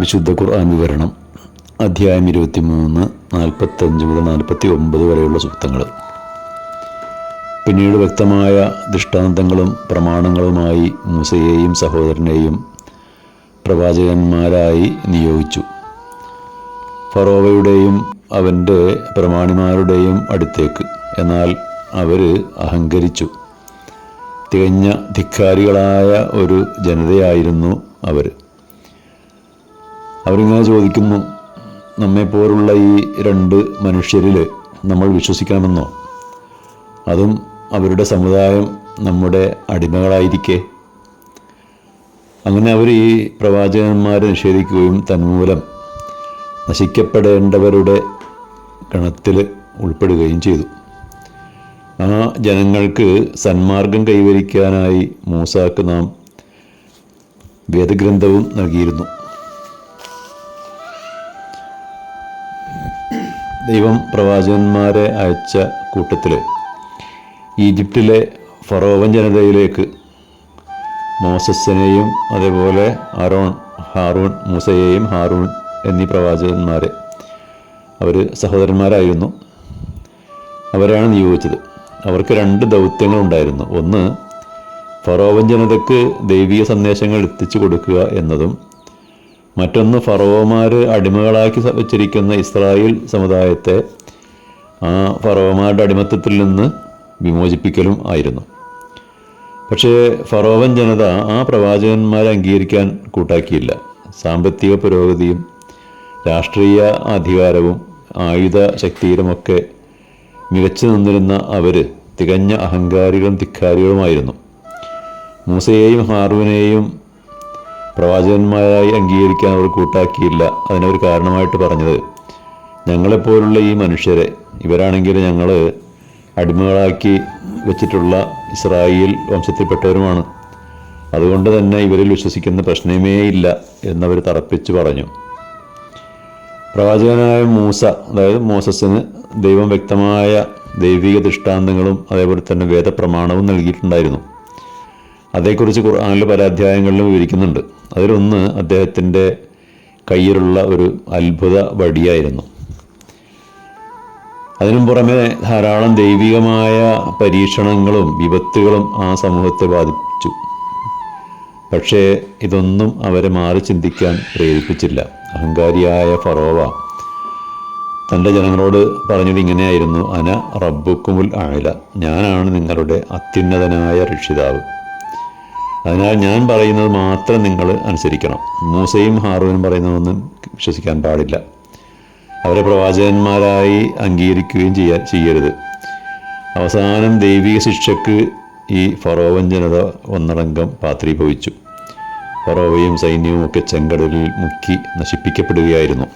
വിശുദ്ധ ഖുർആൻ വിവരണം അധ്യായം ഇരുപത്തി മൂന്ന് നാൽപ്പത്തഞ്ച് മുതൽ നാൽപ്പത്തി ഒമ്പത് വരെയുള്ള സൂക്തങ്ങൾ. പിന്നീട് വ്യക്തമായ ദൃഷ്ടാന്തങ്ങളും പ്രമാണങ്ങളുമായി മൂസയെയും സഹോദരനെയും പ്രവാചകന്മാരായി നിയോഗിച്ചു. ഫറോവയുടെയും അവന്റെ പ്രമാണിമാരുടെയും അടുത്തേക്ക്. എന്നാൽ അവർ അഹങ്കരിച്ചു. തികഞ്ഞ ധിക്കാരികളായ ഒരു ജനതയായിരുന്നു അവർ അവരിങ്ങനെ ചോദിക്കുന്നു നമ്മെപ്പോലുള്ള ഈ രണ്ട് മനുഷ്യരിൽ നമ്മൾ വിശ്വസിക്കണമെന്നോ അതും അവരുടെ സമുദായം നമ്മുടെ അടിമകളായിരിക്കെ. അങ്ങനെ അവർ ഈ പ്രവാചകന്മാരെ നിഷേധിക്കുകയും തന്മൂലം നശിക്കപ്പെടേണ്ടവരുടെ ഗണത്തിൽ ഉൾപ്പെടുകയും ചെയ്തു. ആ ജനങ്ങൾക്ക് സന്മാർഗം കൈവരിക്കാനായി മൂസാക്ക് നാം വേദഗ്രന്ഥവും നൽകിയിരുന്നു. ദൈവം പ്രവാചകന്മാരെ അയച്ച കൂട്ടത്തിൽ ഈജിപ്തിലെ ഫറോവൻ ജനതയിലേക്ക് മോസസിനെയും അതേപോലെ അറോൺ ഹാറൂൺ മൂസയെയും ഹാറൂൺ എന്നീ പ്രവാചകന്മാരെ അവർ സഹോദരന്മാരായിരുന്നു. അവരാണ് നിയോഗിച്ചത്. അവർക്ക് രണ്ട് ദൗത്യങ്ങളുണ്ടായിരുന്നു. ഒന്ന് ഫറോവൻ ജനതയ്ക്ക് ദൈവീയ സന്ദേശങ്ങൾ എത്തിച്ചു കൊടുക്കുക എന്നതും മറ്റൊന്ന് ഫറോവമാർ അടിമകളാക്കി വച്ചിരിക്കുന്ന ഇസ്രായേൽ സമുദായത്തെ ആ ഫറോവമാരുടെ അടിമത്തത്തിൽ നിന്ന് വിമോചിപ്പിക്കലും ആയിരുന്നു. പക്ഷേ ഫറോവൻ ജനത ആ പ്രവാചകന്മാരെ അംഗീകരിക്കാൻ കൂട്ടാക്കിയില്ല. സാമ്പത്തിക പുരോഗതിയും രാഷ്ട്രീയ അധികാരവും ആയുധ ശക്തിയിലുമൊക്കെ മികച്ചു നിന്നിരുന്ന അവർ തികഞ്ഞ അഹങ്കാരികളും ധിക്കാരികളുമായിരുന്നു. മൂസയെയും ഹാറൂനെയും പ്രവാചകന്മാരായി അംഗീകരിക്കാൻ അവർ കൂട്ടാക്കിയില്ല. അതിനൊരു കാരണമായിട്ട് പറഞ്ഞത് ഞങ്ങളെപ്പോലുള്ള ഈ മനുഷ്യരെ ഇവരാണെങ്കിൽ ഞങ്ങൾ അടിമകളാക്കി വെച്ചിട്ടുള്ള ഇസ്രായേൽ വംശത്തിൽപ്പെട്ടവരുമാണ്. അതുകൊണ്ട് തന്നെ ഇവരിൽ വിശ്വസിക്കുന്ന പ്രശ്നമേ ഇല്ല എന്നവർ തറപ്പിച്ച് പറഞ്ഞു. പ്രവാചകനായ മൂസ അതായത് മോസസിന് ദൈവം വ്യക്തമായ ദൈവിക ദൃഷ്ടാന്തങ്ങളും അതേപോലെ തന്നെ വേദപ്രമാണവും നൽകിയിട്ടുണ്ടായിരുന്നു. അതേക്കുറിച്ച് ഖുർആാനിൽ പല അധ്യായങ്ങളിലും വിവരിക്കുന്നുണ്ട്. അതിലൊന്ന് അദ്ദേഹത്തിന്റെ കയ്യിലുള്ള ഒരു അത്ഭുത വടിയായിരുന്നു. അതിനും പുറമെ ധാരാളം ദൈവികമായ പരീക്ഷണങ്ങളും വിപത്തുകളും ആ സമൂഹത്തെ ബാധിച്ചു. പക്ഷേ ഇതൊന്നും അവരെ മാറി ചിന്തിക്കാൻ പ്രേരിപ്പിച്ചില്ല. അഹങ്കാരിയായ ഫറോവ തന്റെ ജനങ്ങളോട് പറഞ്ഞത് ഇങ്ങനെയായിരുന്നു അന റബ്ബുക്കുമുൽ ആയില ഞാനാണ് നിങ്ങളുടെ അത്യുന്നതനായ രക്ഷിതാവ്. അതിനാൽ ഞാൻ പറയുന്നത് മാത്രം നിങ്ങൾ അനുസരിക്കണം. മൂസയും ഹാറൂനും പറയുന്നതൊന്നും വിശ്വസിക്കാൻ പാടില്ല. അവരെ പ്രവാചകന്മാരായി അംഗീകരിക്കുകയും ചെയ്യാൻ ചെയ്യരുത്. അവസാനം ദൈവിക ശിക്ഷയ്ക്ക് ഈ ഫറോവൻ ജനത ഒന്നടങ്കം പാത്രീഭവിച്ചു. ഫറോവയും സൈന്യവും ഒക്കെ ചെങ്കടലിൽ മുക്കി നശിപ്പിക്കപ്പെടുകയായിരുന്നു.